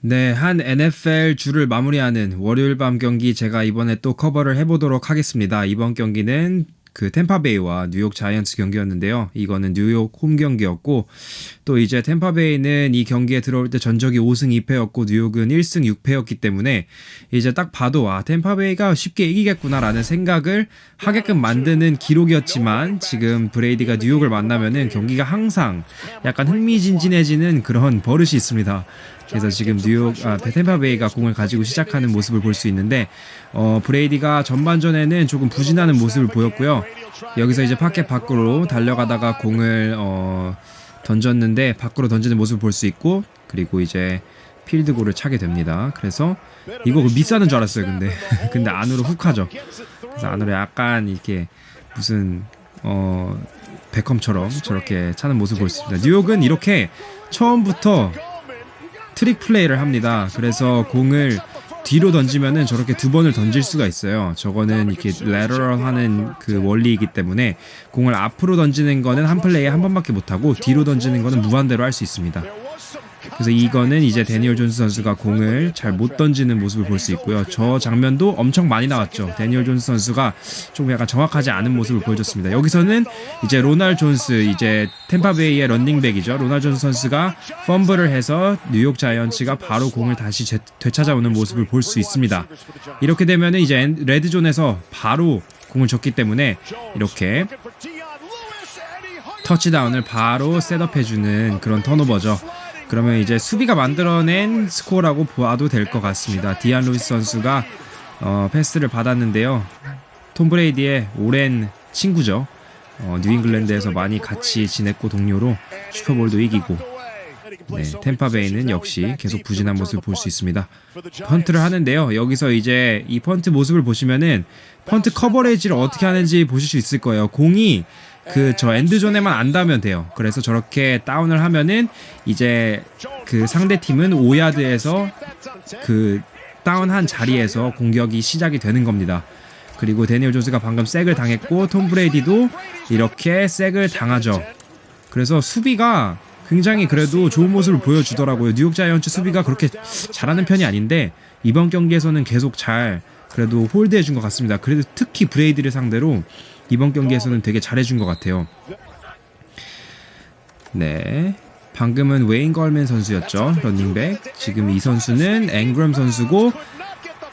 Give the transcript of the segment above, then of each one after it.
네, 한 NFL 주를 마무리하는 월요일 밤 경기 제가 이번에 또 커버를 해보도록 하겠습니다. 이번 경기는 그 템파베이와 뉴욕 자이언츠 경기였는데요. 이거는 뉴욕 홈 경기였고 또 이제 템파베이는 이 경기에 들어올 때 전적이 5승 2패였고 뉴욕은 1승 6패였기 때문에 이제 딱 봐도 아 템파베이가 쉽게 이기겠구나라는 생각을 하게끔 만드는 기록이었지만 지금 브레이디가 뉴욕을 만나면은 경기가 항상 약간 흥미진진해지는 그런 버릇이 있습니다. 그래서 지금 뉴욕 아 템파베이가 공을 가지고 시작하는 모습을 볼 수 있는데 어 브레이디가 전반전에는 조금 부진하는 모습을 보였고요. 여기서 이제 파켓 밖으로 달려가다가 공을 어 던졌는데 밖으로 던지는 모습을 볼 수 있고 그리고 이제 필드골을 차게 됩니다. 그래서 이거 미스하는 줄 알았어요. 근데 근데 안으로 훅 하죠. 그래서 안으로 약간 이렇게 무슨 어 베컴처럼 저렇게 차는 모습을 볼 수 있습니다. 뉴욕은 이렇게 처음부터 트릭 플레이를 합니다. 그래서 공을 뒤로 던지면은 저렇게 두 번을 던질 수가 있어요. 저거는 이렇게 레터럴 하는 그 원리이기 때문에 공을 앞으로 던지는 거는 한 플레이에 한 번밖에 못 하고 뒤로 던지는 거는 무한대로 할 수 있습니다. 그래서 이거는 이제 데니얼 존스 선수가 공을 잘 못 던지는 모습을 볼 수 있고요. 저 장면도 엄청 많이 나왔죠. 데니얼 존스 선수가 좀 약간 정확하지 않은 모습을 보여줬습니다. 여기서는 이제 로날 존스 이제 템파베이의 런닝백이죠. 로날 존스 선수가 펌블을 해서 뉴욕 자이언츠가 바로 공을 다시 재- 되찾아오는 모습을 볼 수 있습니다. 이렇게 되면은 이제 엔- 레드존에서 바로 공을 줬기 때문에 이렇게 터치다운을 바로 셋업해주는 그런 턴오버죠. 그러면 이제 수비가 만들어낸 스코어라고 보아도 될 것 같습니다. 디안 루이스 선수가 어, 패스를 받았는데요. 톰 브레이디의 오랜 친구죠. 어, 뉴잉글랜드에서 많이 같이 지냈고 동료로 슈퍼볼도 이기고 네, 템파베이는 역시 계속 부진한 모습을 볼 수 있습니다. 펀트를 하는데요. 여기서 이제 이 펀트 모습을 보시면은 펀트 커버레이지를 어떻게 하는지 보실 수 있을 거예요. 공이 그 저 엔드존에만 안 닿으면 돼요. 그래서 저렇게 다운을 하면은 이제 그 상대 팀은 5야드에서 그 다운한 자리에서 공격이 시작이 되는 겁니다. 그리고 데니얼 존스가 방금 색을 당했고 톰 브레이디도 이렇게 색을 당하죠. 그래서 수비가 굉장히 그래도 좋은 모습을 보여주더라고요. 뉴욕 자이언츠 수비가 그렇게 잘하는 편이 아닌데 이번 경기에서는 계속 잘 그래도 홀드해 준 것 같습니다. 그래도 특히 브레이드를 상대로 이번 경기에서는 되게 잘해준 것 같아요. 네. 방금은 웨인 걸맨 선수였죠. 런닝백. 지금 이 선수는 앵그럼 선수고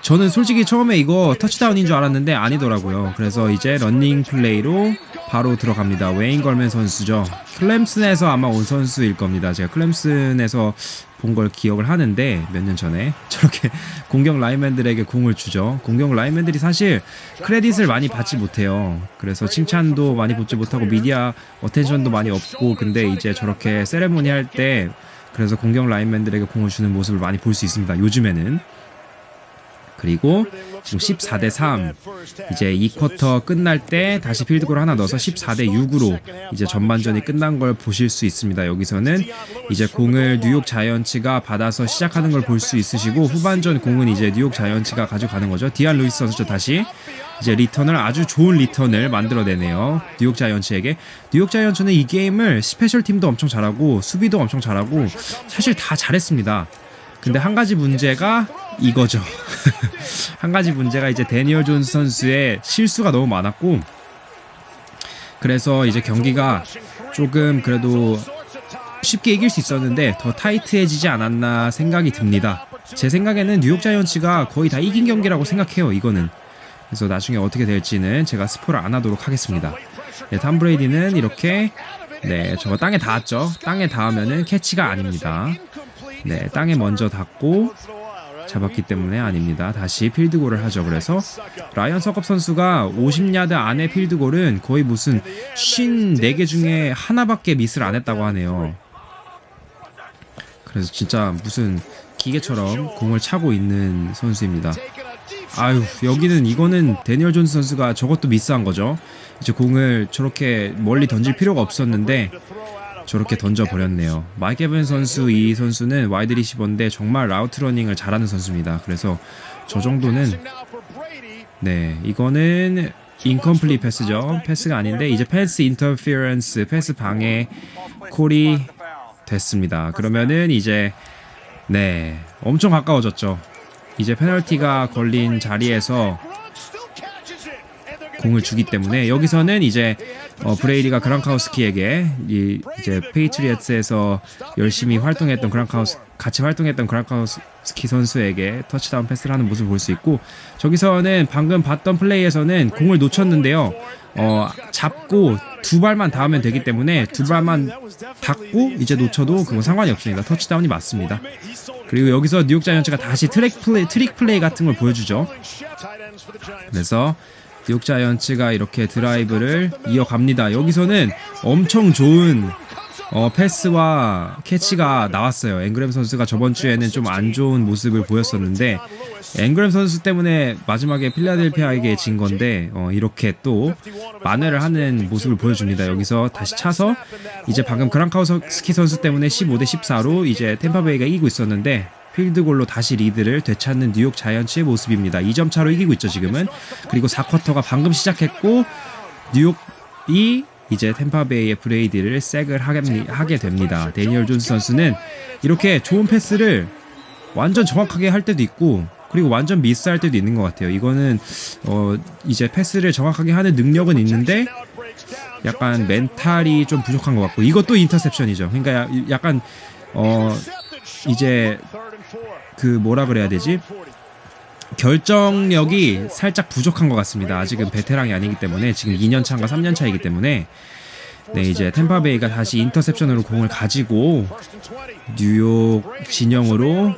저는 솔직히 처음에 이거 터치다운인 줄 알았는데 아니더라고요. 그래서 이제 런닝 플레이로 바로 들어갑니다. 웨인 걸맨 선수죠. 클램슨에서 아마 온 선수일 겁니다. 제가 클램슨에서 본 걸 기억을 하는데 몇 년 전에 저렇게 공격 라인맨들에게 공을 주죠. 공격 라인맨들이 사실 크레딧을 많이 받지 못해요. 그래서 칭찬도 많이 받지 못하고 미디어 어텐션도 많이 없고 근데 이제 저렇게 세레모니 할 때 그래서 공격 라인맨들에게 공을 주는 모습을 많이 볼 수 있습니다. 요즘에는 그리고 지금 14대 3 이제 2쿼터 끝날 때 다시 필드골 하나 넣어서 14대 6으로 이제 전반전이 끝난 걸 보실 수 있습니다. 여기서는 이제 공을 뉴욕 자이언츠가 받아서 시작하는 걸 볼 수 있으시고 후반전 공은 이제 뉴욕 자이언츠가 가져가는 거죠. 디안 루이스 선수죠 다시 이제 리턴을 아주 좋은 리턴을 만들어내네요. 뉴욕 자이언츠에게 뉴욕 자이언츠는 이 게임을 스페셜 팀도 엄청 잘하고 수비도 엄청 잘하고 사실 다 잘했습니다. 근데 한 가지 문제가 이거죠. 한 가지 문제가 이제 데니얼 존스 선수의 실수가 너무 많았고 그래서 이제 경기가 조금 그래도 쉽게 이길 수 있었는데 더 타이트해지지 않았나 생각이 듭니다. 제 생각에는 뉴욕 자이언츠가 거의 다 이긴 경기라고 생각해요. 이거는. 그래서 나중에 어떻게 될지는 제가 스포를 안 하도록 하겠습니다. 네, 탐 브레이디는 이렇게 네, 저거 땅에 닿았죠. 땅에 닿으면은 캐치가 아닙니다. 네, 땅에 먼저 닿고 잡았기 때문에 아닙니다. 다시 필드골을 하죠. 그래서 라이언 서컵 선수가 50야드 안에 필드골은 거의 무슨 54개 중에 하나밖에 미스를 안 했다고 하네요. 그래서 진짜 무슨 기계처럼 공을 차고 있는 선수입니다. 아유, 여기는 이거는 데니얼 존스 선수가 저것도 미스한 거죠. 이제 공을 저렇게 멀리 던질 필요가 없었는데 저렇게 던져 버렸네요. 마이크 에븐 선수 이 선수는 와이드 리시버인데 정말 라우트 러닝을 잘하는 선수입니다. 그래서 저 정도는 네 이거는 인컴플리 패스죠. 패스가 아닌데 이제 패스 인터피어런스 패스 방해 콜이 됐습니다. 그러면은 이제 네, 엄청 가까워졌죠. 이제 페널티가 걸린 자리에서 공을 주기 때문에 여기서는 이제 어, 브레이디가 그랑카우스키에게 이 이제 페이트리어츠에서 열심히 활동했던 그랑카우스 같이 활동했던 그랑카우스키 선수에게 터치다운 패스를 하는 모습을 볼 수 있고 저기서는 방금 봤던 플레이에서는 공을 놓쳤는데요. 어, 잡고 두 발만 닿으면 되기 때문에 두 발만 닿고 이제 놓쳐도 그건 상관이 없습니다. 터치다운이 맞습니다. 그리고 여기서 뉴욕 자이언츠가 다시 트랙 플레이, 트릭 플레이 같은 걸 보여주죠. 그래서 뉴욕 자이언츠가 이렇게 드라이브를 이어갑니다. 여기서는 엄청 좋은 어, 패스와 캐치가 나왔어요. 앵그램 선수가 저번 주에는 좀 안 좋은 모습을 보였었는데 앵그램 선수 때문에 마지막에 필라델피아에게 진 건데 어, 이렇게 또 만회를 하는 모습을 보여줍니다. 여기서 다시 차서 이제 방금 그랑카우스키 선수 때문에 15대 14로 이제 템파베이가 이기고 있었는데 필드골로 다시 리드를 되찾는 뉴욕 자이언츠의 모습입니다. 2점 차로 이기고 있죠 지금은. 그리고 4쿼터가 방금 시작했고 뉴욕이 이제 템파베이의 브레이디를 색을 하게, 됩니다. 데니얼 존스 선수는 이렇게 좋은 패스를 완전 정확하게 할 때도 있고 그리고 완전 미스할 때도 있는 것 같아요. 이거는 어 이제 패스를 정확하게 하는 능력은 있는데 약간 멘탈이 좀 부족한 것 같고 이것도 인터셉션이죠. 그러니까 야- 약간 어 이제 그 뭐라 그래야 되지? 결정력이 살짝 부족한 것 같습니다. 아직은 베테랑이 아니기 때문에 지금 2년 차인가 3년 차이기 때문에 네 이제 템파베이가 다시 인터셉션으로 공을 가지고 뉴욕 진영으로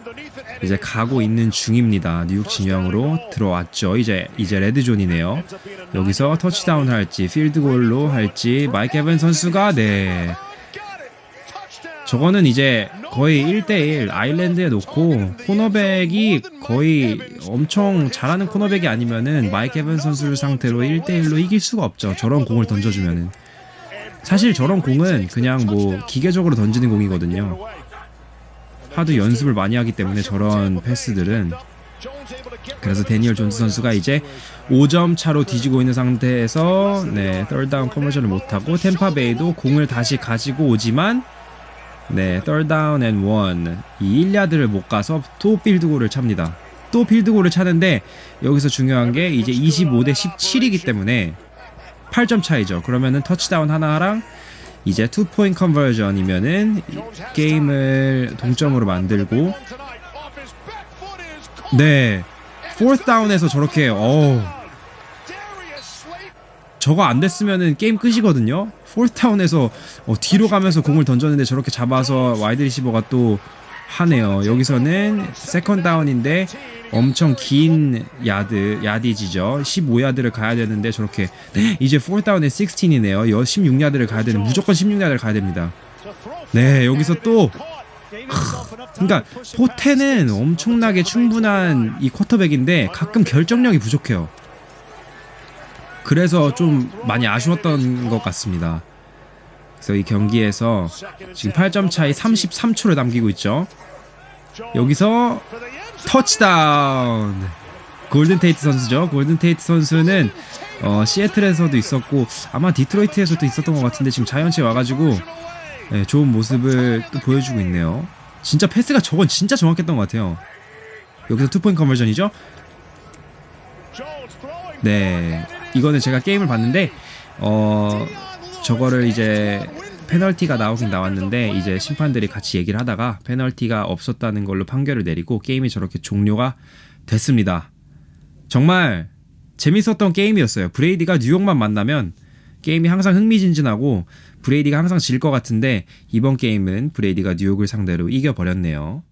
이제 가고 있는 중입니다. 뉴욕 진영으로 들어왔죠. 이제 이제 레드존이네요. 여기서 터치다운 할지 필드골로 할지 마이크 에반 선수가 네 저거는 이제 거의 1대1 아일랜드에 놓고 코너백이 거의 엄청 잘하는 코너백이 아니면은 마이크 에반 선수를 상태로 1대1로 이길 수가 없죠. 저런 공을 던져주면은. 사실 저런 공은 그냥 뭐 기계적으로 던지는 공이거든요. 하도 연습을 많이 하기 때문에 저런 패스들은 그래서 데니얼 존스 선수가 이제 5점 차로 뒤지고 있는 상태에서 네, 떨다운 커머셜을 못하고 템파베이도 공을 다시 가지고 오지만 네, 떨다운 앤 원. 이 1야드를 못 가서 또 필드골을 찹니다. 또 필드골을 차는데 여기서 중요한 게 이제 25대 17이기 때문에 8점 차이죠. 그러면은 터치다운 하나랑 이제 투 포인트 컨버전이면은 게임을 동점으로 만들고 네. 포스 다운에서 저렇게 어우 저거 안 됐으면은 게임 끝이거든요. 폴타운에서 어, 뒤로 가면서 공을 던졌는데 저렇게 잡아서 와이드 리시버가 또 하네요. 여기서는 세컨 다운인데 엄청 긴 야드 야디지죠. 15야드를 가야 되는데 저렇게 이제 4 다운에 16이네요. 여 16야드를 가야 되는 무조건 16야드를 가야 됩니다. 네, 여기서 또 그러니까 포테는 엄청나게 충분한 이 쿼터백인데 가끔 결정력이 부족해요. 그래서 좀 많이 아쉬웠던 것 같습니다. 그래서 이 경기에서 지금 8점 차이 33초를 남기고 있죠. 여기서 터치다운. 골든 테이트 선수죠. 골든 테이트 선수는 어, 시애틀에서도 있었고 아마 디트로이트에서도 있었던 것 같은데 지금 자이언츠에 와가지고 네, 좋은 모습을 또 보여주고 있네요. 진짜 패스가 저건 진짜 정확했던 것 같아요. 여기서 투포인트 컨버전이죠. 네, 이거는 제가 게임을 봤는데 어 저거를 이제 페널티가 나오긴 나왔는데 이제 심판들이 같이 얘기를 하다가 페널티가 없었다는 걸로 판결을 내리고 게임이 저렇게 종료가 됐습니다. 정말 재밌었던 게임이었어요. 브레이디가 뉴욕만 만나면 게임이 항상 흥미진진하고 브레이디가 항상 질 것 같은데 이번 게임은 브레이디가 뉴욕을 상대로 이겨버렸네요.